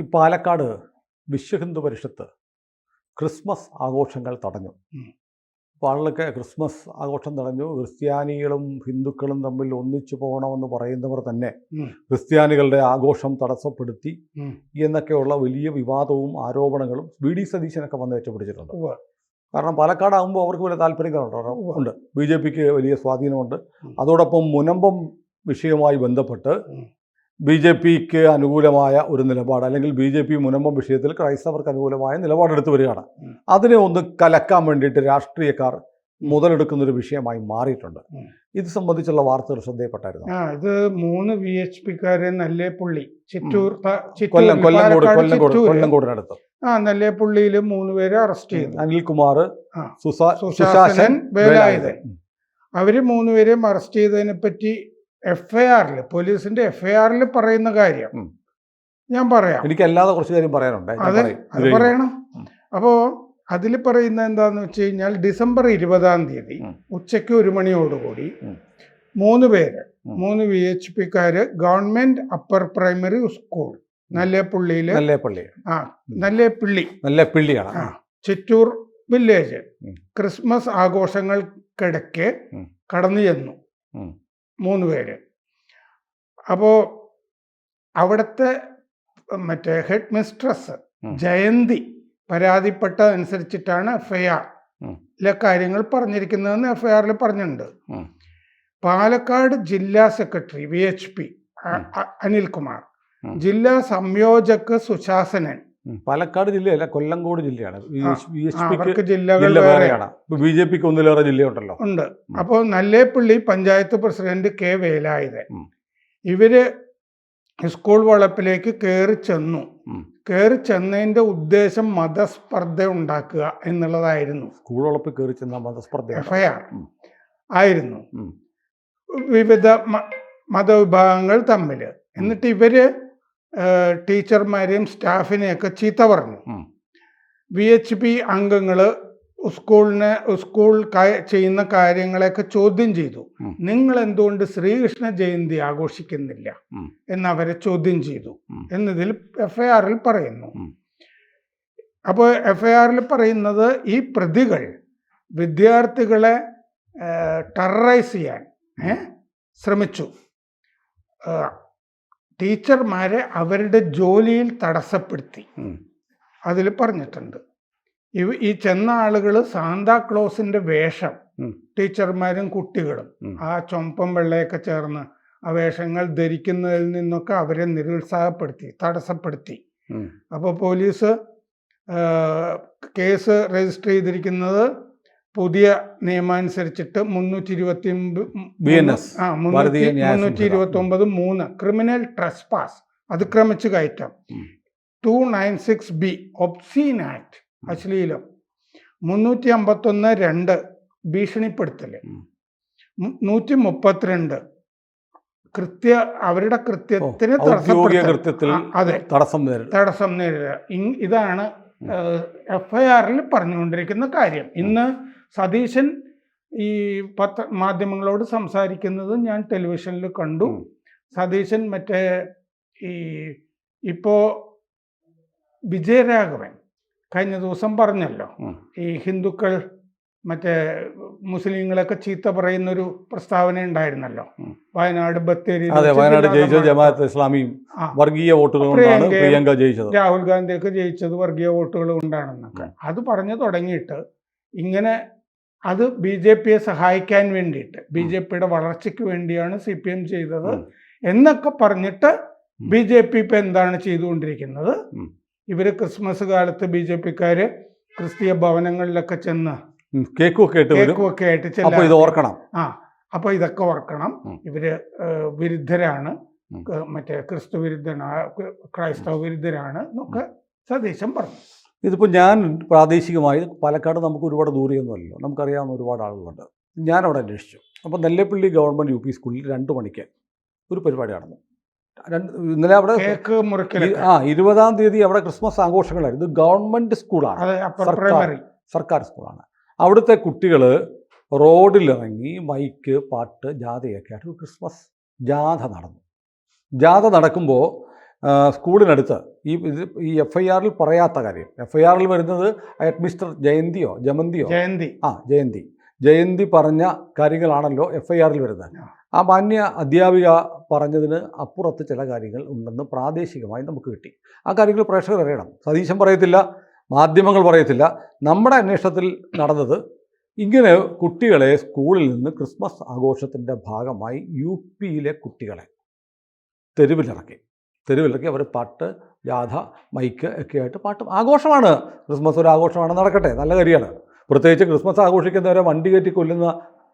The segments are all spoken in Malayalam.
ഈ പാലക്കാട് വിശ്വഹിന്ദു പരിഷത്ത് ക്രിസ്മസ് ആഘോഷങ്ങൾ തടഞ്ഞു. ആളുകളൊക്കെ ക്രിസ്മസ് ആഘോഷം തടഞ്ഞു. ക്രിസ്ത്യാനികളും ഹിന്ദുക്കളും തമ്മിൽ ഒന്നിച്ചു പോകണമെന്ന് പറയുന്നവർ തന്നെ ക്രിസ്ത്യാനികളുടെ ആഘോഷം തടസ്സപ്പെടുത്തി. എന്നൊക്കെയുള്ള വലിയ വിവാദവും ആരോപണങ്ങളും വി ഡി സതീശനൊക്കെ വന്ന് ഏറ്റുപിടിച്ചിട്ടുണ്ട് കാരണം പാലക്കാടാകുമ്പോൾ അവർക്ക് വലിയ താല്പര്യങ്ങളുണ്ട്. ഉണ്ട്. ബി ജെ പിക്ക് വലിയ സ്വാധീനമുണ്ട്. അതോടൊപ്പം മുനമ്പം വിഷയവുമായി ബന്ധപ്പെട്ട്. ബി ജെ പിക്ക് അനുകൂലമായ ഒരു നിലപാട് അല്ലെങ്കിൽ ബി ജെ പി മുനമ്പം വിഷയത്തിൽ ക്രൈസ്തവർക്ക് അനുകൂലമായ നിലപാടെടുത്ത് വരികയാണ്. അതിനെ ഒന്ന് കലക്കാൻ വേണ്ടിയിട്ട് രാഷ്ട്രീയക്കാർ മുതലെടുക്കുന്ന ഒരു വിഷയമായി മാറിയിട്ടുണ്ട്. ഇത് സംബന്ധിച്ചുള്ള വാർത്തകൾ ശ്രദ്ധയപ്പെട്ടായിരുന്നു? ആ ഇത് മൂന്ന് വി എച്ച് പിക്കാരെ നല്ലേപ്പുള്ളി ചിറ്റൂർ കൊല്ലം കൊല്ലംകോട് കൊല്ലംകോട്. കൊല്ലംകോടിനടുത്ത് ആ നല്ലേപ്പുള്ളിയിൽ മൂന്ന് പേരെ അറസ്റ്റ് ചെയ്തു. അനിൽകുമാർ സുശാസൻ വേലായുധൻ. അവർ മൂന്നുപേരെയും അറസ്റ്റ് ചെയ്തതിനെ പറ്റി എഫ് ഐ ആറിൽ പോലീസിന്റെ എഫ് ഐ ആറിൽ പറയുന്ന കാര്യം. ഞാൻ പറയാം എനിക്ക് അല്ലാതെ കുറച്ച് കാര്യം പറയാനുണ്ട് അതെ. അത്. പറയണം. അപ്പോ അതിൽ പറയുന്ന എന്താന്ന് വെച്ച് കഴിഞ്ഞാൽ ഡിസംബർ ഇരുപതാം തീയതി. ഉച്ചയ്ക്ക് ഒരു മണിയോടുകൂടി. മൂന്ന് പേര്. മൂന്ന് വി എച്ച് പിക്കാര് ഗവൺമെന്റ് അപ്പർ പ്രൈമറി സ്കൂൾ നല്ലേപ്പള്ളിയിൽ നല്ലേപ്പള്ളി ആ നല്ലേപ്പിള്ളി നല്ലേപ്പിള്ളിയാണ് ആ. ചിറ്റൂർ വില്ലേജ് ക്രിസ്മസ് ആഘോഷങ്ങൾക്കിടയ്ക്ക് കടന്നു ചെന്നു. മൂന്ന് പേര്. അപ്പോൾ അവിടുത്തെ മറ്റേ ഹെഡ് മിസ്ട്രസ് ജയന്തി പരാതിപ്പെട്ടതനുസരിച്ചിട്ടാണ് എഫ് ഐ ആർ ലെ കാര്യങ്ങൾ പറഞ്ഞിരിക്കുന്നതെന്ന് എഫ് ഐ ആറിൽ പറഞ്ഞിട്ടുണ്ട് പാലക്കാട് ജില്ലാ secretary V H P Anilkumar. ജില്ലാ സംയോജക് സുശാസനൻ. പാലക്കാട് ജില്ലയല്ല കൊല്ലംകോട് ജില്ലയാണ്. ബി പിക്ക് ജില്ല വേറെയാണ്. ജെ പിക്ക് ഒന്നിലേറെ ജില്ലയുണ്ടല്ലോ. ഉണ്ട്. അപ്പോൾ നല്ലേപ്പള്ളി പഞ്ചായത്ത് പ്രസിഡന്റ് കെ വേലായുധൻ ഇവർ സ്കൂൾ വളപ്പിലേക്ക് കയറി ചെന്നു. കയറി ചെന്നതിന്റെ ഉദ്ദേശം മതസ്പർദ്ധ ഉണ്ടാക്കുക എന്നുള്ളതായിരുന്നു. സ്കൂൾ വളപ്പിൽ കയറി ചെന്ന മതസ്പർദ്ധ എഫ് ഐ ആർ. ഉം. ആയിരുന്നു. വിവിധ മതവിഭാഗങ്ങൾ തമ്മിൽ എന്നിട്ട് ഇവർ ടീച്ചർമാരെയും സ്റ്റാഫിനെയൊക്കെ ചീത്ത പറഞ്ഞു. വി എച്ച് പി അംഗങ്ങൾ സ്കൂളിനെ സ്കൂൾ ചെയ്യുന്ന കാര്യങ്ങളെയൊക്കെ ചോദ്യം ചെയ്തു. നിങ്ങൾ എന്തുകൊണ്ട് ശ്രീകൃഷ്ണ ജയന്തി ആഘോഷിക്കുന്നില്ല? എന്ന് എന്നവരെ ചോദ്യം ചെയ്തു. എന്നതിൽ എഫ് ഐ ആറിൽ പറയുന്നു അപ്പോൾ എഫ് ഐ ആറിൽ പറയുന്നത് ഈ പ്രതികൾ വിദ്യാർത്ഥികളെ ടെററൈസ് ചെയ്യാൻ ശ്രമിച്ചു. ടീച്ചർമാരെ അവരുടെ ജോലിയിൽ തടസ്സപ്പെടുത്തി. അതിൽ പറഞ്ഞിട്ടുണ്ട് ഇവ ഈ ചെന്ന ആളുകൾ സാന്താക്ലോസിന്റെ വേഷം. ടീച്ചർമാരും കുട്ടികളും. ആ ചൊമ്പം വെള്ളയൊക്കെ ചേർന്ന് ആ വേഷങ്ങൾ ധരിക്കുന്നതിൽ നിന്നൊക്കെ അവരെ നിരുത്സാഹപ്പെടുത്തി തടസ്സപ്പെടുത്തി. അപ്പോൾ പോലീസ് കേസ് രജിസ്റ്റർ ചെയ്തിരിക്കുന്നത് പുതിയ നിയമാനുസരിച്ചിട്ട് മുന്നൂറ്റി ഇരുപത്തി ആ മുന്നൂറ്റി ഇരുപത്തി ഒമ്പത് മൂന്ന്. Criminal trespass. അതിക്രമിച്ചു കയറ്റം. Two nine six B obscene act അശ്ലീലം. മുന്നൂറ്റി അമ്പത്തൊന്ന് രണ്ട് ഭീഷണിപ്പെടുത്തൽ. നൂറ്റി മുപ്പത്തിരണ്ട് കൃത്യ അവരുടെ കൃത്യത്തിന് തടസ്സം നേരിടും തടസ്സം നേരിടുക. ഇതാണ് എഫ് ഐ ആറിൽ പറഞ്ഞുകൊണ്ടിരിക്കുന്ന കാര്യം. ഇന്ന് സതീശൻ ഈ പത്ര മാധ്യമങ്ങളോട് സംസാരിക്കുന്നത് ഞാൻ ടെലിവിഷനിൽ കണ്ടു. സതീശൻ മറ്റേ ഈ ഇപ്പോ വിജയരാഘവൻ കഴിഞ്ഞ ദിവസം പറഞ്ഞല്ലോ. ഈ ഹിന്ദുക്കൾ മറ്റേ മുസ്ലിങ്ങളൊക്കെ ചീത്ത പറയുന്നൊരു പ്രസ്താവന ഉണ്ടായിരുന്നല്ലോ. വയനാട് ബത്തേരി അതെ വയനാട് ജയിച്ചത് ജമാഅത്ത് ഇസ്ലാമിയും വർഗീയ വോട്ടുകൾ പ്രിയങ്ക ജയിച്ചത്. രാഹുൽ ഗാന്ധിയൊക്കെ ജയിച്ചത് വർഗീയ വോട്ടുകൾ കൊണ്ടാണെന്നൊക്കെ. അത് പറഞ്ഞു തുടങ്ങിയിട്ട് ഇങ്ങനെ അത് ബി ജെ പിയെ സഹായിക്കാൻ വേണ്ടിയിട്ട് ബി ജെ പിയുടെ വളർച്ചയ്ക്ക് വേണ്ടിയാണ് സി പി എം ചെയ്തത്. എന്നൊക്കെ പറഞ്ഞിട്ട് ബി ജെ പി ഇപ്പം എന്താണ് ചെയ്തുകൊണ്ടിരിക്കുന്നത്? ഇവർ ക്രിസ്മസ് കാലത്ത് ബി ജെ പിക്കാർ ക്രിസ്തീയ ഭവനങ്ങളിലൊക്കെ ചെന്ന്. കേക്കും ഒക്കെ ഇട്ട് വരും. കേക്കും ഒക്കെ ആയിട്ട് ഇത് ചെല്ലാൻ ഓർക്കണം. ആ അപ്പൊ ഇതൊക്കെ ഓർക്കണം. ഉം. ഇവർ ഏഹ്, വിരുദ്ധരാണ്. ഉം. ക- മറ്റേ ക്രിസ്തു വിരുദ്ധനാണ് ക്രൈസ്തവ വിരുദ്ധരാണ് എന്നൊക്കെ സതീശൻ പറഞ്ഞു. ഇതിപ്പോൾ ഞാൻ പ്രാദേശികമായി പാലക്കാട് നമുക്ക് ഒരുപാട് ദൂരെയൊന്നുമല്ലോ നമുക്കറിയാവുന്ന ഒരുപാട് ആളുകളുണ്ട്. ഞാൻ അവിടെ അന്വേഷിച്ചു. അപ്പോൾ നെല്ലപ്പള്ളി ഗവൺമെന്റ് യു പി സ്കൂളിൽ രണ്ട് മണിക്ക് ഒരു പരിപാടി നടന്നു. രണ്ട് ഇന്നലെ അവിടെ കേക്ക് മുറിക്കലൊക്കെ. ആ ഇരുപതാം തീയതി അവിടെ ക്രിസ്മസ് ആഘോഷങ്ങളായിരുന്നു. ഇത് ഗവൺമെന്റ് സ്കൂളാണ്. അതെ അപ്പർ സർക്കാർ. പ്രൈമറി. സർക്കാർ സ്കൂളാണ്. അവിടുത്തെ കുട്ടികൾ റോഡിലിറങ്ങി മൈക്ക് പാട്ട് ജാഥയൊക്കെ ആയിട്ട് ക്രിസ്മസ് ജാഥ നടന്നു. ജാഥ നടക്കുമ്പോൾ സ്കൂളിനടുത്ത് ഈ ഇത് ഈ എഫ് ഐ ആറിൽ പറയാത്ത കാര്യം. എഫ് ഐ ആറിൽ വരുന്നത് മിസ്റ്റർ ജയന്തിയോ ജമന്തിയോ? ജയന്തി. ആ ജയന്തി. ജയന്തി പറഞ്ഞ കാര്യങ്ങളാണല്ലോ എഫ് ഐ ആറിൽ വരുന്നത്. ആ. ആ മാന്യ അധ്യാപിക പറഞ്ഞതിന് അപ്പുറത്ത് ചില കാര്യങ്ങൾ ഉണ്ടെന്ന് പ്രാദേശികമായി നമുക്ക് കിട്ടി. ആ കാര്യങ്ങൾ പ്രേക്ഷകർ അറിയണം. സതീശൻ പറയത്തില്ല മാധ്യമങ്ങൾ പറയത്തില്ല. നമ്മുടെ അന്വേഷണത്തിൽ നടന്നത് ഇങ്ങനെ കുട്ടികളെ സ്കൂളിൽ നിന്ന് ക്രിസ്മസ് ആഘോഷത്തിന്റെ ഭാഗമായി യു പിയിലെ കുട്ടികളെ തെരുവിലിറക്കി. തെരുവിലിറക്കി അവർ പാട്ട് ജാഥ മൈക്ക് ഒക്കെ ആയിട്ട് പാട്ട്. ആഘോഷമാണ്. ക്രിസ്മസ് ഒരു ആഘോഷമാണ് നടക്കട്ടെ. നല്ല കാര്യമാണ്. പ്രത്യേകിച്ച് ക്രിസ്മസ് ആഘോഷിക്കുന്നവരെ വണ്ടി കയറ്റി കൊല്ലുന്ന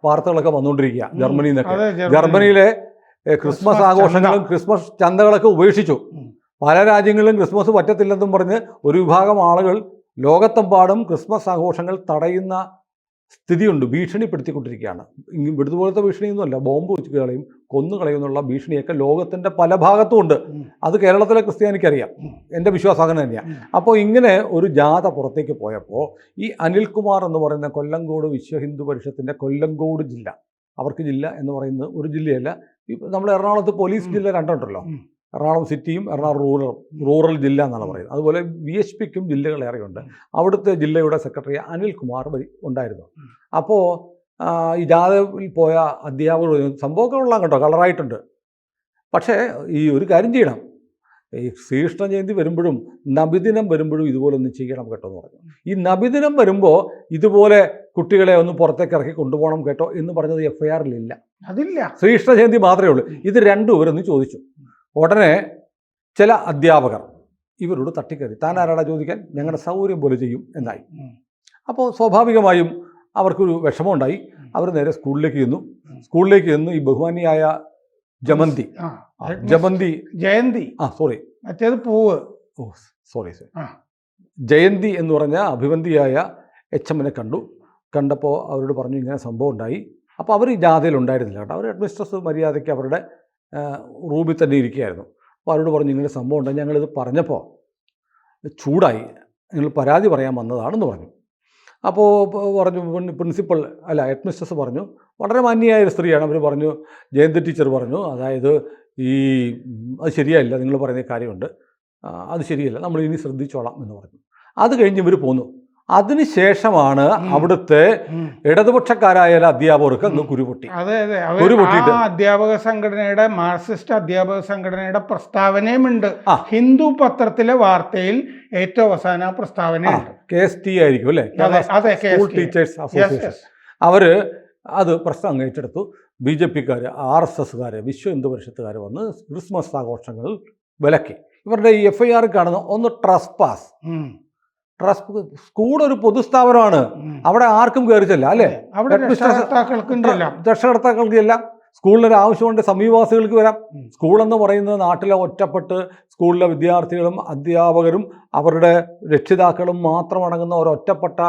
വാർത്തകളൊക്കെ വന്നുകൊണ്ടിരിക്കുക. ജർമ്മനിയിൽ നിന്നൊക്കെ. ജർമ്മനിയിലെ ക്രിസ്മസ് ആഘോഷങ്ങളും ക്രിസ്മസ് ചന്തകളൊക്കെ ഉപേക്ഷിച്ചു. പല രാജ്യങ്ങളിലും ക്രിസ്മസ് പറ്റത്തില്ലെന്നും പറഞ്ഞ് ഒരു വിഭാഗം ആളുകൾ ലോകത്തെമ്പാടും ക്രിസ്മസ് ആഘോഷങ്ങൾ തടയുന്ന സ്ഥിതിയുണ്ട് ഭീഷണിപ്പെടുത്തിക്കൊണ്ടിരിക്കുകയാണ്. ഇങ്ങ- ഇവിടുതുപോലത്തെ ഭീഷണിയൊന്നുമല്ല ബോംബ് വെച്ച് കളയും കൊന്നു കളയുമെന്നുള്ള ഭീഷണിയൊക്കെ ലോകത്തിന്റെ പല ഭാഗത്തും ഉണ്ട്. അത് കേരളത്തിലെ ക്രിസ്ത്യാനിക്ക് അറിയാം ഉം. എന്റെ വിശ്വാസം അങ്ങനെ തന്നെയാണ് അപ്പോൾ ഇങ്ങനെ ഒരു ജാഥ പുറത്തേക്ക് പോയപ്പോൾ ഈ അനിൽകുമാർ എന്ന് പറയുന്ന കൊല്ലങ്കോട് വിശ്വ ഹിന്ദു പരിഷത്തിന്റെ കൊല്ലങ്കോട് ജില്ല അവർക്ക് ജില്ല എന്ന് പറയുന്നത് ഒരു ജില്ലയല്ല. ഇപ്പം നമ്മൾ എറണാകുളത്ത് പോലീസ് ജില്ല രണ്ടുണ്ടല്ലോ. എറണാകുളം സിറ്റിയും എറണാകുളം റൂറൽ റൂറൽ ജില്ല എന്നാണ് പറയുന്നത്. അതുപോലെ വി എച്ച് പിക്കും ജില്ലകൾ ഏറെയുണ്ട്. അവിടുത്തെ ജില്ലയുടെ സെക്രട്ടറി അനിൽകുമാർ വരി ഉണ്ടായിരുന്നു. അപ്പോൾ ഈ ജാഥയിൽ പോയ അധ്യാപകർ സംഭവമൊക്കെ കൊള്ളാം കേട്ടോ കളറായിട്ടുണ്ട്. പക്ഷേ ഈ ഒരു കാര്യം ചെയ്യണം. ഈ ശ്രീകൃഷ്ണ ജയന്തി വരുമ്പോഴും നബിദിനം വരുമ്പോഴും ഇതുപോലെ ഒന്ന് ചെയ്യണം കേട്ടോ എന്ന് പറഞ്ഞു. ഈ നബിദിനം വരുമ്പോൾ ഇതുപോലെ കുട്ടികളെ ഒന്ന് പുറത്തേക്ക് ഇറക്കി കൊണ്ടുപോകണം കേട്ടോ എന്ന് പറഞ്ഞത് എഫ് ഐ ആറിലില്ല അതില്ല. ശ്രീകൃഷ്ണ ജയന്തി മാത്രമേ ഉള്ളൂ. ഇത് രണ്ടുപേരൊന്ന് ചോദിച്ചു. ഉടനെ ചില അധ്യാപകർ ഇവരോട് തട്ടിക്കയറി. താൻ ആരാടാ ചോദിക്കാൻ? ഞങ്ങളുടെ സൗകര്യം പോലെ ചെയ്യും എന്നായി. അപ്പോൾ സ്വാഭാവികമായും അവർക്കൊരു വിഷമമുണ്ടായി. അവർ നേരെ സ്കൂളിലേക്ക് ചെന്നു. സ്കൂളിലേക്ക് ചെന്ന് ഈ ബഹുമാനിയായ ജമന്തി. ജമന്തി. ജയന്തി. ആ സോറി മറ്റേത് പൂവ്. ഓ സോറി സോറി. ജയന്തി എന്ന് പറഞ്ഞ അഭിവന്തിയായ എച്ച് എമ്മിനെ കണ്ടു. കണ്ടപ്പോൾ അവരോട് പറഞ്ഞു ഇങ്ങനെ സംഭവം ഉണ്ടായി. അപ്പോൾ അവർ ഈ ജാഥയിൽ ഉണ്ടായിരുന്നില്ല കേട്ടോ. അവർ ഹെഡ്മിസ്ട്രസ് മര്യാദയ്ക്ക് അവരുടെ റൂമിൽ തന്നെ ഇരിക്കുകയായിരുന്നു. അപ്പോൾ അവരോട് പറഞ്ഞു ഇങ്ങനെ സംഭവം ഉണ്ടായി ഞങ്ങളിത് പറഞ്ഞപ്പോൾ ചൂടായി. നിങ്ങൾ പരാതി പറയാൻ വന്നതാണെന്ന് പറഞ്ഞു. അപ്പോൾ പറഞ്ഞു പ്രിൻസിപ്പൾ അല്ല ഹെഡ്മിസ്റ്റസ് പറഞ്ഞു വളരെ മാന്യയായ ഒരു സ്ത്രീയാണ്. അവർ പറഞ്ഞു ജയന്തി ടീച്ചർ പറഞ്ഞു അതായത് ഈ അത് ശരിയല്ല നിങ്ങൾ പറയുന്ന കാര്യമുണ്ട്. അത് ശരിയല്ല നമ്മൾ ഇനി ശ്രദ്ധിച്ചോളാം എന്ന് പറഞ്ഞു. അത് കഴിഞ്ഞ് ഇവർ പോന്നു. അതിനുശേഷമാണ്. അവിടുത്തെ. ഇടതുപക്ഷക്കാരായ അധ്യാപകർക്ക് അങ്ങ് കുരുപൊട്ടി. അതെ അതെ. അധ്യാപക സംഘടനയുടെ മാർക്സിസ്റ്റ് അധ്യാപക സംഘടനയുടെ പ്രസ്താവനയുമുണ്ട്. ഹിന്ദു പത്രത്തിലെ വാർത്തയിൽ ഏറ്റവും അവസാന പ്രസ്താവന കെ എസ് ടി ആയിരിക്കും അല്ലേ? അതെ സ്കൂൾ ടീച്ചേഴ്സ് അസോസിയേഷൻ. അവർ അത് പ്രസ്താവം ഏറ്റെടുത്തു. ബി ജെ പിക്കാർ ആർ എസ് എസ്സുകാർ വിശ്വ ഹിന്ദു പരിഷത്തുകാർ വന്ന് ക്രിസ്മസ് ആഘോഷങ്ങൾ വിലക്കി. ഇവരുടെ ഈ എഫ് ഐ ആർ കാണുന്ന ഒന്ന് ട്രസ് പാസ് ട്രസ് സ്കൂൾ ഒരു പൊതുസ്ഥാപനമാണ്. അവിടെ ആർക്കും കയറിച്ചല്ല അല്ലേ? അവിടെ രക്ഷകർത്താക്കൾക്കും എല്ലാം സ്കൂളിലൊരു ആവശ്യമുണ്ട് സമീപവാസികൾക്ക് വരാം. സ്കൂൾ എന്ന് പറയുന്നത് നാട്ടിലെ ഒറ്റപ്പെട്ട് സ്കൂളിലെ വിദ്യാർത്ഥികളും അധ്യാപകരും അവരുടെ രക്ഷിതാക്കളും മാത്രം അടങ്ങുന്ന ഒരൊറ്റപ്പെട്ട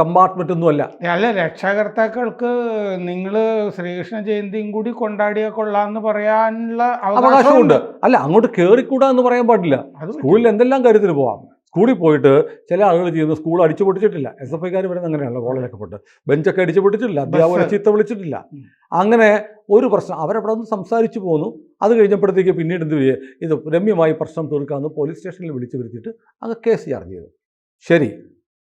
കമ്പാർട്ട്മെന്റ് ഒന്നും ഒന്നുമല്ല അല്ല രക്ഷാകർത്താക്കൾക്ക് നിങ്ങൾ ശ്രീകൃഷ്ണ ജയന്തിയും കൂടി കൊണ്ടാടിയ കൊള്ളാന്ന് പറയാനുള്ള അവകാശമുണ്ട്. അല്ല അങ്ങോട്ട് കയറിക്കൂടാ എന്ന് പറയാൻ പാടില്ല. സ്കൂളിൽ എന്തെല്ലാം കാര്യത്തിന് പോവാം? സ്കൂളിൽ പോയിട്ട് ചില ആളുകൾ ചെയ്യുന്നു സ്കൂൾ അടിച്ചു പൊട്ടിച്ചിട്ടില്ല. എസ് എഫ് ഐക്കാർ വരുന്നത് അങ്ങനെയാണല്ലോ കോളേജിലൊക്കെ പോയിട്ട്. ബെഞ്ചൊക്കെ അടിച്ചു പൊട്ടിച്ചിട്ടില്ല. അധ്യാപകരെ ചീത്ത വിളിച്ചിട്ടില്ല. അങ്ങനെ ഒരു പ്രശ്നം. അവരവിടെ ഒന്ന് സംസാരിച്ചു പോന്നു. അത് കഴിഞ്ഞപ്പോഴത്തേക്ക് പിന്നീട് എന്ത് ചെയ്യുക ഇത് രമ്യമായി പ്രശ്നം തീർക്കാമെന്ന് പോലീസ് സ്റ്റേഷനിൽ വിളിച്ചു വരുത്തിയിട്ട് അങ്ങ് കേസ് ചാർജ് ചെയ്തു. ശരി.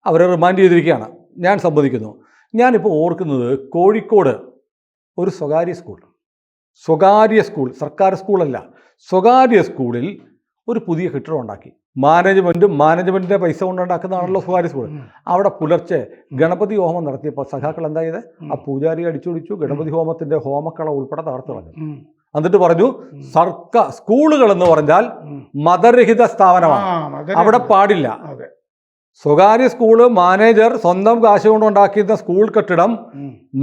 അവരെ റിമാൻഡ് ചെയ്തിരിക്കുകയാണ്. ഞാൻ സമ്മതിക്കുന്നു. ഞാനിപ്പോൾ ഓർക്കുന്നത് കോഴിക്കോട് ഒരു സ്വകാര്യ സ്കൂൾ. സ്വകാര്യ സ്കൂൾ സർക്കാർ സ്കൂളല്ല. സ്വകാര്യ സ്കൂളിൽ ഒരു പുതിയ കെട്ടിടം ഉണ്ടാക്കി. മാനേജ്മെന്റും മാനേജ്മെന്റിന്റെ പൈസ കൊണ്ടുണ്ടാക്കുന്നതാണല്ലോ സ്വകാര്യ സ്കൂൾ അവിടെ പുലർച്ചെ ഗണപതി ഹോമം നടത്തിയപ്പോൾ സഖാക്കൾ എന്താ ചെയ്ത്? ആ പൂജാരി അടിച്ചുപിടിച്ചു ഗണപതി ഹോമത്തിന്റെ ഹോമക്കള ഉൾപ്പെടെ തകർത്തു കളഞ്ഞു. എന്നിട്ട് പറഞ്ഞു. സർക്കാർ സ്കൂളുകൾ എന്ന് പറഞ്ഞാൽ മതരഹിത സ്ഥാപനമാണ്. അവിടെ പാടില്ല. സ്വകാര്യ സ്കൂൾ മാനേജർ സ്വന്തം കാശ് കൊണ്ട് ഉണ്ടാക്കിയിരുന്ന സ്കൂൾ കെട്ടിടം.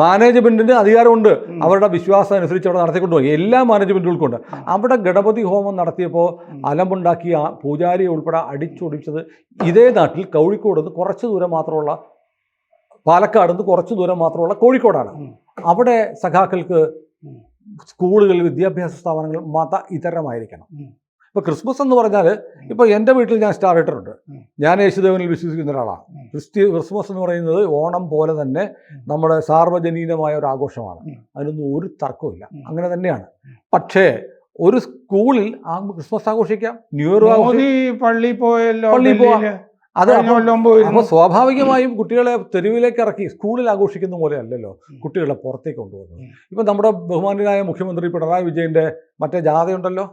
മാനേജ്മെന്റിന് അധികാരമുണ്ട് അവരുടെ വിശ്വാസം അനുസരിച്ച് അവിടെ നടത്തിക്കൊണ്ട് പോകും എല്ലാ മാനേജ്മെന്റുകൾക്കും ഉണ്ട് അവിടെ ഗണപതി ഹോമം നടത്തിയപ്പോൾ. അലമ്പുണ്ടാക്കിയ പൂജാരിയെ ഉൾപ്പെടെ അടിച്ചൊടിച്ചത് ഇതേ നാട്ടിൽ കോഴിക്കോട് നിന്ന് കുറച്ച് ദൂരം മാത്രമുള്ള പാലക്കാട് നിന്ന് കുറച്ച് ദൂരം മാത്രമുള്ള കോഴിക്കോടാണ്. അവിടെ സഖാക്കൾക്ക് സ്കൂളുകളിൽ സ്കൂളുകൾ വിദ്യാഭ്യാസ സ്ഥാപനങ്ങൾ മത ഇതരമായിരിക്കണം. ഇപ്പോൾ ക്രിസ്മസ് എന്ന് പറഞ്ഞാൽ ഇപ്പോൾ എന്റെ വീട്ടിൽ ഞാൻ സ്റ്റാർ ഇട്ടിട്ടുണ്ട് ഞാൻ യേശുദേവനിൽ വിശ്വസിക്കുന്ന ഒരാളാണ്. ക്രിസ്ത്യ ക്രിസ്തി ക്രിസ്മസ് എന്ന് പറയുന്നത് ഓണം പോലെ തന്നെ നമ്മുടെ സാർവജനീനമായ ഒരു ആഘോഷമാണ്. അതിനൊന്നും ഒരു തർക്കമില്ല അങ്ങനെ തന്നെയാണ്. പക്ഷേ ഒരു സ്കൂളിൽ ആ ക്രിസ്മസ് ആഘോഷിക്കാം. ന്യൂ ഇയർ പള്ളി പോയല്ലോ പള്ളി പോവാം. അത് അപ്പോൾ സ്വാഭാവികമായും കുട്ടികളെ തെരുവിലേക്ക് ഇറക്കി സ്കൂളിൽ ആഘോഷിക്കുന്ന പോലെ അല്ലല്ലോ കുട്ടികളെ പുറത്തേക്ക് കൊണ്ടുപോകുന്നത്. ഇപ്പം നമ്മുടെ ബഹുമാനായ മുഖ്യമന്ത്രി പിണറായി വിജയന്റെ മറ്റേ ജാഥയുണ്ടല്ലോ.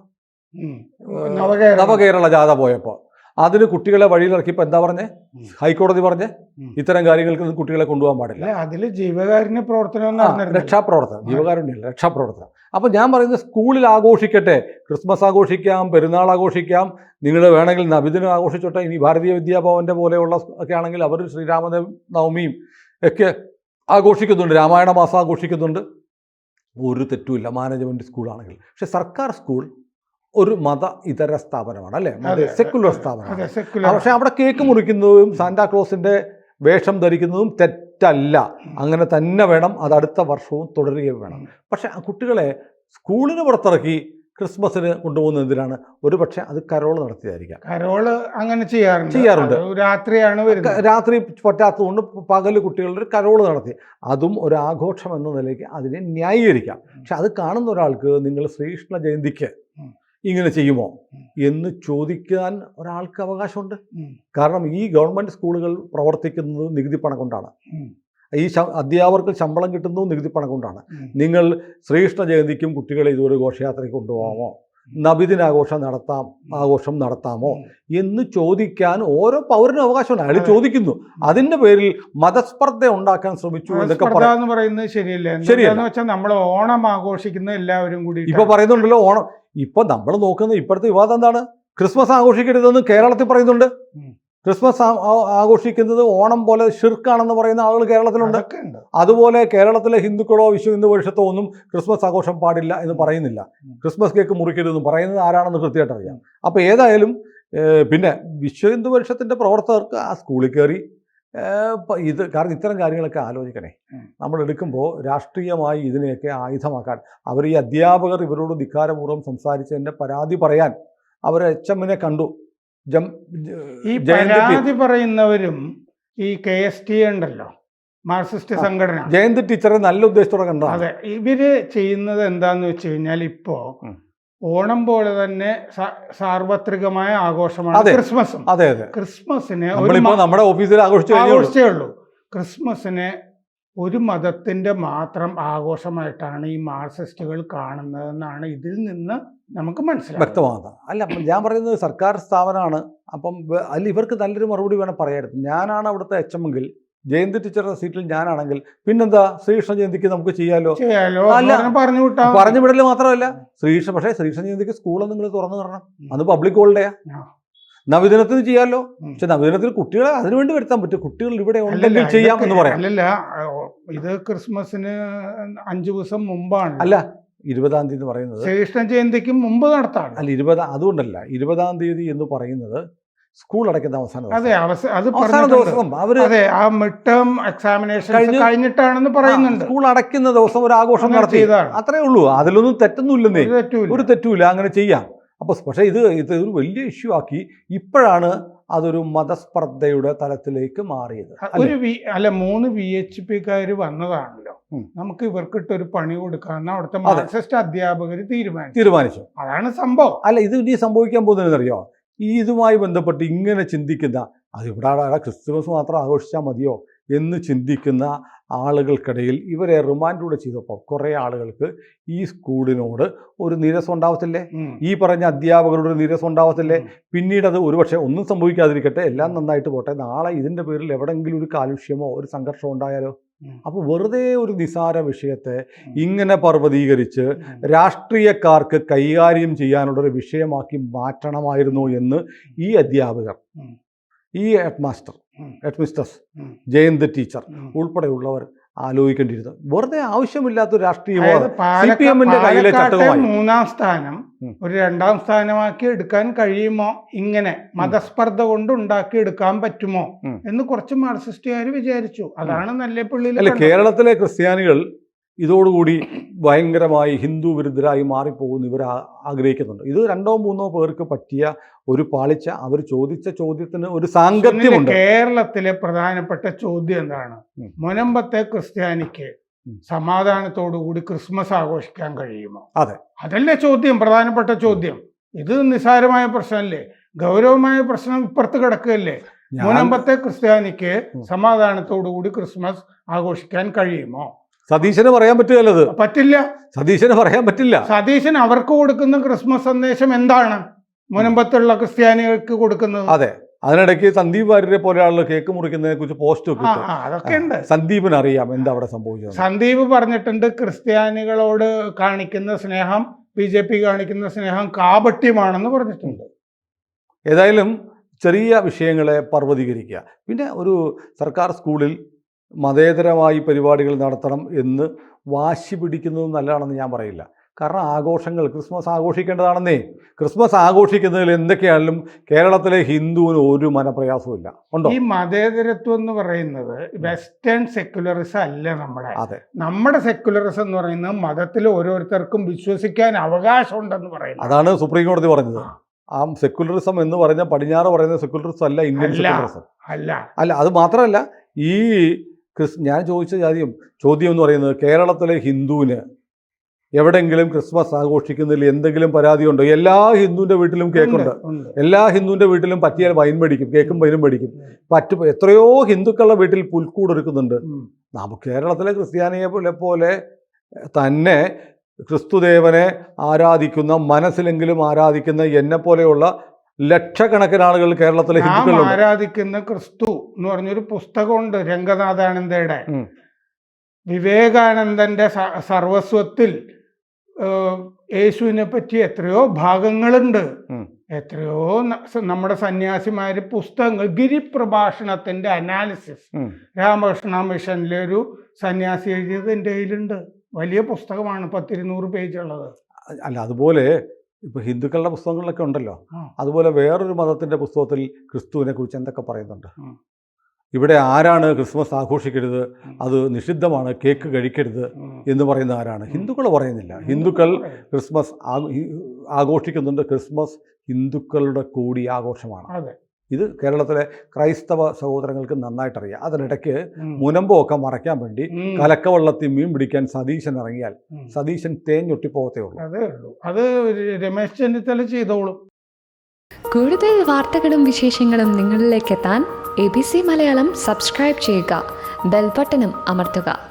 നവകേരളം. ജാഥ പോയപ്പോൾ അതിന് കുട്ടികളെ വഴിയിലിറക്കിയപ്പോൾ എന്താ പറഞ്ഞേ? ഹൈക്കോടതി പറഞ്ഞ്? ഇത്തരം കാര്യങ്ങൾക്ക് കുട്ടികളെ കൊണ്ടുപോകാൻ പാടില്ല. അതിൽ ജീവകാരുണ്യ പ്രവർത്തനം. രക്ഷാപ്രവർത്തനം. ജീവകാരുണ്യല്ല രക്ഷാപ്രവർത്തനം. അപ്പം ഞാൻ പറയുന്നത് സ്കൂളിൽ ആഘോഷിക്കട്ടെ ക്രിസ്മസ് ആഘോഷിക്കാം പെരുന്നാൾ ആഘോഷിക്കാം നിങ്ങൾ വേണമെങ്കിൽ നബിദിനം ആഘോഷിച്ചോട്ടെ ഇനി ഭാരതീയ വിദ്യാഭവന്റെ പോലെയുള്ള ഒക്കെ ആണെങ്കിൽ അവർ ശ്രീരാമ നവമിയും ഒക്കെ ആഘോഷിക്കുന്നുണ്ട്. രാമായണ മാസം ആഘോഷിക്കുന്നുണ്ട്. ഒരു തെറ്റുമില്ല. മാനേജ്മെന്റ് സ്കൂളാണെങ്കിൽ. പക്ഷെ സർക്കാർ സ്കൂൾ ഒരു മത ഇതര സ്ഥാപനമാണ് അല്ലേ? സെക്കുലർ സ്ഥാപനമാണ്. പക്ഷെ അവിടെ കേക്ക് മുറിക്കുന്നതും സാന്റാക്ലോസിന്റെ വേഷം ധരിക്കുന്നതും തെറ്റല്ല. അങ്ങനെ തന്നെ വേണം അത് അടുത്ത വർഷവും തുടരുകയും വേണം. പക്ഷെ ആ കുട്ടികളെ സ്കൂളിന് പുറത്തിറക്കി ക്രിസ്മസിന് കൊണ്ടുപോകുന്ന എന്തിനാണ്? ഒരു പക്ഷേ അത് കരോൾ നടത്തിയതായിരിക്കാം. കരോൾ അങ്ങനെ ചെയ്യാറുണ്ട്. ചെയ്യാറുണ്ട്. രാത്രിയാണ് രാത്രി പറ്റാത്തതുകൊണ്ട് പകൽ കുട്ടികളുടെ ഒരു കരോൾ നടത്തി. അതും ഒരു ആഘോഷം എന്ന നിലയ്ക്ക് അതിനെ ന്യായീകരിക്കാം. പക്ഷെ അത് കാണുന്ന ഒരാൾക്ക് നിങ്ങൾ ശ്രീകൃഷ്ണ ജയന്തിക്ക്. ഇങ്ങനെ ചെയ്യുമോ? എന്ന് ചോദിക്കാൻ ഒരാൾക്ക് അവകാശമുണ്ട്. കാരണം ഈ ഗവൺമെന്റ് സ്കൂളുകൾ പ്രവർത്തിക്കുന്നത് നികുതി പണം കൊണ്ടാണ്. ഈ അധ്യാപകർക്ക് ശമ്പളം കിട്ടുന്നതും നികുതി പണം കൊണ്ടാണ്. നിങ്ങൾ ശ്രീകൃഷ്ണ ജയന്തിക്കും കുട്ടികളെ ഇതുവരെ ഘോഷയാത്രയ്ക്ക് കൊണ്ടുപോകാമോ? നബിദിനാഘോഷം നടത്താം ആഘോഷം നടത്താമോ? എന്ന് ചോദിക്കാൻ ഓരോ പൗരനും അവകാശമാണ് അയാൾ ചോദിക്കുന്നു. അതിന്റെ പേരിൽ മതസ്പർദ്ധ ഉണ്ടാക്കാൻ ശ്രമിച്ചു എന്നൊക്കെ പറയുന്നത് ശരിയല്ല? ശരിയെന്ന് വെച്ചാൽ നമ്മൾ ഓണം ആഘോഷിക്കുന്ന എല്ലാവരും കൂടി ഇപ്പൊ പറയുന്നുണ്ടല്ലോ ഓണം ഇപ്പൊ നമ്മൾ നോക്കുന്ന ഇപ്പോഴത്തെ വിവാദം എന്താണ്? ക്രിസ്മസ് ആഘോഷിക്കരുതെന്ന് കേരളത്തിൽ പറയുന്നുണ്ട്. ക്രിസ്മസ് ആഘോഷിക്കുന്നത് ഓണം പോലെ ഷിർക്കാണെന്ന് പറയുന്ന ആളുകൾ കേരളത്തിലുണ്ട്. അതുപോലെ കേരളത്തിലെ ഹിന്ദുക്കളോ വിശ്വ ഹിന്ദു പരിഷത്തോ ഒന്നും ക്രിസ്മസ് ആഘോഷം പാടില്ല എന്ന് പറയുന്നില്ല. ക്രിസ്മസ് കേക്ക് മുറിക്കരുതെന്ന് പറയുന്നത് ആരാണെന്ന് കൃത്യമായിട്ട് അറിയാം അപ്പോൾ ഏതായാലും പിന്നെ വിശ്വ ഹിന്ദു പരിഷത്തിന്റെ പ്രവർത്തകർക്ക് ആ സ്കൂളിൽ കയറി ഇത് കാരണം ഇത്തരം കാര്യങ്ങളൊക്കെ ആലോചിക്കണേ. നമ്മൾ എടുക്കുമ്പോൾ രാഷ്ട്രീയമായി ഇതിനെയൊക്കെ ആയുധമാക്കാൻ അവർ ഈ അധ്യാപകർ ഇവരോട് ധിക്കാരപൂർവം സംസാരിച്ചതിന്റെ പരാതി പറയാൻ അവർ എച്ച് എമ്മിനെ കണ്ടു. ജം ഈ പരാതി പറയുന്നവരും ഈ കെ എസ് ടി ഉണ്ടല്ലോ മാർക്സിസ്റ്റ് സംഘടന. ജയന്ത് ടീച്ചറെ നല്ല ഉദ്ദേശത്തോടെ കണ്ടു അതെ ഇവർ ചെയ്യുന്നത് എന്താന്ന് വെച്ച് കഴിഞ്ഞാൽ ഇപ്പോ. ഓണം പോലെ തന്നെ സാർവത്രികമായ ആഘോഷമാണ് ക്രിസ്മസ്. അതെ അതെ. ക്രിസ്മസിന് നമ്മുടെ ഓഫീസിൽ ആഘോഷിച്ചു ഉള്ളൂ. ക്രിസ്മസിനെ ഒരു മതത്തിന്റെ മാത്രം ആഘോഷമായിട്ടാണ് ഈ മാർസിസ്റ്റുകൾ കാണുന്നതെന്നാണ് ഇതിൽ നിന്ന് നമുക്ക് മനസ്സിലാക്കാം വ്യക്തമാകുന്നത്. അല്ല ഞാൻ പറയുന്നത് സർക്കാർ സ്ഥാപനമാണ്. അപ്പം അല്ല അതിൽ ഇവർക്ക് നല്ലൊരു മറുപടി വേണം പറയായിരുന്നു ഞാനാണ് അവിടുത്തെ എച്ച് എം എങ്കിൽ ജയന്തി ടീച്ചറുടെ സീറ്റിൽ ഞാനാണെങ്കിൽ പിന്നെന്താ ശ്രീകൃഷ്ണ ജയന്തിക്ക് നമുക്ക് ചെയ്യാലോ? അല്ല. പറഞ്ഞു പറഞ്ഞു വിടൽ മാത്രമല്ല. ശ്രീകൃഷ്ണ പക്ഷേ ശ്രീകൃഷ്ണ ജയന്തിക്ക് സ്കൂൾ നിങ്ങൾ തുറന്നു തരണം. അത് പബ്ലിക് ഹോളിഡേയാ. നവദിനത്തിന് ചെയ്യാലോ? പക്ഷെ നവദിനത്തിൽ കുട്ടികളെ അതിനുവേണ്ടി വരുത്താൻ പറ്റും. കുട്ടികൾ ഇവിടെ ഉണ്ടെങ്കിൽ ചെയ്യാം എന്ന് പറയാം. അല്ലല്ല ഇത് ക്രിസ്മസിന് അഞ്ചു ദിവസം മുമ്പാണ്. അല്ല ഇരുപതാം തീയതി എന്ന് പറയുന്നത് ശ്രീകൃഷ്ണ ജയന്തിക്ക് മുമ്പ് നടത്താം അല്ല ഇരുപതാം അതുകൊണ്ടല്ല ഇരുപതാം തീയതി എന്ന് പറയുന്നത് സ്കൂൾ അടയ്ക്കുന്ന അവസാന ദിവസം. അതെ അവസ അത് അവസാന. ദിവസം അതെ ആ മിഡ് ടേം എക്സാമിനേഷൻ കഴിഞ്ഞിട്ടാണെന്ന് പറയുന്നുണ്ട്. സ്കൂൾ അടയ്ക്കുന്ന ദിവസം ഒരു ആഘോഷം നടത്തി. അത്രേ ഉള്ളൂ. അതിലൊന്നും തെറ്റൊന്നുമില്ലെന്നേ. ഒരു തെറ്റുമില്ല. അങ്ങനെ ചെയ്യാം. അപ്പോൾ പക്ഷേ ഇത് ഇത് ഒരു വലിയ ഇഷ്യൂ ആക്കി ഇപ്പോഴാണ് അതൊരു മതസ്പർദ്ധയുടെ തലത്തിലേക്ക് മാറിയത്. ഒരു വി അല്ല മൂന്ന് വി എച്ച് പിക്കാർ വന്നതാണല്ലോ. നമുക്ക് ഇവർക്കിട്ട് ഒരു പണി കൊടുക്കാമെന്ന് അവിടുത്തെ. മാർക്സിസ്റ്റ് അധ്യാപകർ തീരുമാനിച്ചു. തീരുമാനിച്ചു. അതാണ് സംഭവം. അല്ല ഇത് ഇനി സംഭവിക്കാൻ പോകുന്നതെന്നറിയോ? ഈ ഇതുമായി ബന്ധപ്പെട്ട് ഇങ്ങനെ ചിന്തിക്കുന്ന അത് ഇവിടെ ആടെ ക്രിസ്തുമസ് മാത്രം ആഘോഷിച്ചാൽ മതിയോ എന്ന് ചിന്തിക്കുന്ന ആളുകൾക്കിടയിൽ ഇവരെ റിമാൻഡൂടെ ചെയ്തപ്പോൾ കുറേ ആളുകൾക്ക് ഈ സ്കൂളിനോട് ഒരു നിരസം ഉണ്ടാവത്തില്ലേ? ഈ പറഞ്ഞ അധ്യാപകരോട് നിരസം ഉണ്ടാവത്തില്ലേ? പിന്നീട് അത് ഒരുപക്ഷെ ഒന്നും സംഭവിക്കാതിരിക്കട്ടെ എല്ലാം നന്നായിട്ട് പോട്ടെ നാളെ ഇതിന്റെ പേരിൽ എവിടെയെങ്കിലും ഒരു കാലുഷ്യമോ ഒരു സംഘർഷമോ ഉണ്ടായാലോ. അപ്പോൾ വെറുതെ ഒരു നിസാര വിഷയത്തെ ഇങ്ങനെ പർവതീകരിച്ച് രാഷ്ട്രീയക്കാർക്ക് കൈകാര്യം ചെയ്യാനുള്ളൊരു വിഷയമാക്കി മാറ്റണമായിരുന്നു എന്ന് ഈ അധ്യാപകർ ഈ head master. Head mistress Jayanth teacher ഉൾപ്പെടെയുള്ളവർ ആലോചിക്കേണ്ടിയിരുന്നു. വെറുതെ ആവശ്യമില്ലാത്ത രാഷ്ട്രീയ കയ്യിലെ മൂന്നാം സ്ഥാനം ഒരു രണ്ടാം സ്ഥാനമാക്കി എടുക്കാൻ കഴിയുമോ? ഇങ്ങനെ മതസ്പർദ്ധ കൊണ്ട് ഉണ്ടാക്കി എടുക്കാൻ പറ്റുമോ എന്ന് കുറച്ച് മാർക്സിസ്റ്റുകാർ വിചാരിച്ചു. അതാണ് നല്ല പുള്ളി കേരളത്തിലെ ക്രിസ്ത്യാനികൾ ഇതോടുകൂടി ഭയങ്കരമായി ഹിന്ദു വിരുദ്ധരായി മാറിപ്പോകുന്നു ഇവർ ആഗ്രഹിക്കുന്നുണ്ട്. ഇത് രണ്ടോ മൂന്നോ പേർക്ക് പറ്റിയ ഒരു പാളിച്ച അവർ ചോദിച്ച ചോദ്യത്തിന് ഒരു സാങ്കത്യമുണ്ട്. കേരളത്തിലെ പ്രധാനപ്പെട്ട ചോദ്യം എന്താണ്. മുനമ്പത്തെ ക്രിസ്ത്യാനിക്ക്. സമാധാനത്തോടുകൂടി ക്രിസ്മസ് ആഘോഷിക്കാൻ കഴിയുമോ? അതെ. അതല്ലേ ചോദ്യം പ്രധാനപ്പെട്ട ചോദ്യം. ഇത് നിസ്സാരമായ പ്രശ്നമല്ലേ? ഗൗരവമായ പ്രശ്നം ഇപ്പുറത്ത് കിടക്കുകയല്ലേ? മുനമ്പത്തെ ക്രിസ്ത്യാനിക്ക്. സമാധാനത്തോടുകൂടി ക്രിസ്മസ് ആഘോഷിക്കാൻ കഴിയുമോ? സതീശന് പറയാൻ പറ്റുകയല്ലത്. പറ്റില്ല. സതീശന് പറയാൻ പറ്റില്ല. സതീശൻ അവർക്ക് കൊടുക്കുന്ന ക്രിസ്മസ് സന്ദേശം എന്താണ്? മുനമ്പത്തുള്ള ക്രിസ്ത്യാനികൾക്ക് കൊടുക്കുന്നത്. അതെ. അതിനിടയ്ക്ക് സന്ദീപ് വാര്യരെ പോലെ ആളുകൾ കേക്ക് മുറിക്കുന്നതിനെ കുറിച്ച് പോസ്റ്റ് അതൊക്കെ ഉണ്ട്. സന്ദീപിന് അറിയാം എന്താ അവിടെ സംഭവിച്ചത് സന്ദീപ് പറഞ്ഞിട്ടുണ്ട് ക്രിസ്ത്യാനികളോട് കാണിക്കുന്ന സ്നേഹം ബി ജെ പി കാണിക്കുന്ന സ്നേഹം കാപട്യമാണെന്ന് പറഞ്ഞിട്ടുണ്ട്. ഏതായാലും ചെറിയ വിഷയങ്ങളെ പർവതീകരിക്കുക. പിന്നെ ഒരു സർക്കാർ സ്കൂളിൽ മതേതരമായി പരിപാടികൾ നടത്തണം എന്ന് വാശി പിടിക്കുന്നത് നല്ലതാണെന്ന് ഞാൻ പറയില്ല. കാരണം ആഘോഷങ്ങൾ ക്രിസ്മസ് ആഘോഷിക്കേണ്ടതാണെന്നേ. ക്രിസ്മസ് ആഘോഷിക്കുന്നതിൽ എന്തൊക്കെയാണെങ്കിലും കേരളത്തിലെ ഹിന്ദുവിന് ഒരു മനപ്രയാസവും ഉണ്ടോ? ഈ മതേതരത്വം എന്ന് പറയുന്നത് വെസ്റ്റേൺ സെക്യുലറിസം അല്ല നമ്മുടെ. അതെ. നമ്മുടെ സെക്യുലറിസം എന്ന് പറയുന്നത് മതത്തിൽ ഓരോരുത്തർക്കും വിശ്വസിക്കാൻ അവകാശമുണ്ടെന്ന് പറയുന്നത്. അതാണ് സുപ്രീം കോടതി പറഞ്ഞത്. ആ. സെക്യുലറിസം എന്ന് പറഞ്ഞ പടിഞ്ഞാറ് പറയുന്ന സെക്യുലറിസം അല്ല ഇന്ത്യൻ. സെക്യുലറിസം. അല്ല. അല്ല അത് മാത്രമല്ല ഈ ക്രിസ് ഞാൻ ചോദിച്ച ചോദ്യം ചോദ്യം എന്ന് പറയുന്നത് കേരളത്തിലെ ഹിന്ദുവിന് എവിടെങ്കിലും ക്രിസ്മസ് ആഘോഷിക്കുന്നതിൽ എന്തെങ്കിലും പരാതിയുണ്ടോ എല്ലാ ഹിന്ദുവിന്റെ വീട്ടിലും കേക്കുണ്ട്. എല്ലാ ഹിന്ദുവിന്റെ വീട്ടിലും പറ്റിയാൽ വൈൻ മേടിക്കും കേക്കും വൈനും മേടിക്കും പറ്റു എത്രയോ ഹിന്ദുക്കളുടെ വീട്ടിൽ പുൽക്കൂട് ഒരുക്കുന്നുണ്ട് ഉം. നമുക്ക് കേരളത്തിലെ ക്രിസ്ത്യാനിയെ പോലെ പോലെ തന്നെ ക്രിസ്തുദേവനെ ആരാധിക്കുന്ന മനസ്സിലെങ്കിലും ആരാധിക്കുന്ന എന്നെ പോലെയുള്ള ലക്ഷക്കണക്കിന് ആളുകൾ കേരളത്തിലെ നാം ഹിന്ദുക്കളുണ്ട് ആരാധിക്കുന്ന ക്രിസ്തു എന്ന് പറഞ്ഞൊരു പുസ്തകമുണ്ട് രംഗനാഥാനന്ദയുടെ ഉം. വിവേകാനന്ദന്റെ സ- സർവസ്വത്തിൽ ഏഹ്, യേശുവിനെ പറ്റി എത്രയോ ഭാഗങ്ങളുണ്ട് ഉം. എത്രയോ ന- സ- നമ്മുടെ സന്യാസിമാര് പുസ്തകങ്ങൾ ഗിരിപ്രഭാഷണത്തിന്റെ അനാലിസിസ് ഉം. രാമകൃഷ്ണ മിഷനിലെ ഒരു സന്യാസി എഴുതിയത് എന്റെ കയ്യിലുണ്ട് വലിയ പുസ്തകമാണ് പത്തിരുന്നൂറ് പേജുള്ളത് അല്ല അതുപോലെ ഇപ്പൊ ഹിന്ദുക്കളുടെ പുസ്തകങ്ങളിലൊക്കെ ഉണ്ടല്ലോ. അതുപോലെ വേറൊരു മതത്തിന്റെ പുസ്തകത്തിൽ ക്രിസ്തുവിനെ കുറിച്ച് എന്തൊക്കെ പറയുന്നുണ്ട്? ഇവിടെ ആരാണ് ക്രിസ്മസ് ആഘോഷിക്കരുത്? അത് നിഷിദ്ധമാണ് കേക്ക് കഴിക്കരുത് എന്ന് പറയുന്ന ആരാണ്? ഹിന്ദുക്കൾ പറയുന്നില്ല. ഹിന്ദുക്കൾ ക്രിസ്മസ് ആഘോഷിക്കുന്നുണ്ട്. ക്രിസ്മസ് ഹിന്ദുക്കളുടെ കൂടി ആഘോഷമാണ്. അതെ. ഇത് കേരളത്തിലെ ക്രൈസ്തവ സഹോദരങ്ങൾക്ക് നന്നായിട്ടറിയാം. അതിനിടയ്ക്ക് ഉം. മുനമ്പമൊക്കെ മറയ്ക്കാൻ വേണ്ടി കലക്കവള്ളത്തിൽ മീൻ പിടിക്കാൻ സതീശൻ ഇറങ്ങിയാൽ സതീശൻ സതീശൻ തേഞ്ഞൊട്ടിപ്പോകത്തേ ഉള്ളൂ. അതേ ഉള്ളൂ. അത് രമേശ് ചെന്നിത്തല ചെയ്തോളും. കൂടുതൽ വാർത്തകളും വിശേഷങ്ങളും നിങ്ങളിലേക്ക് എത്താൻ A B C Malayalam subscribe ചെയ്യുക. ബെൽബട്ടനും അമർത്തുക.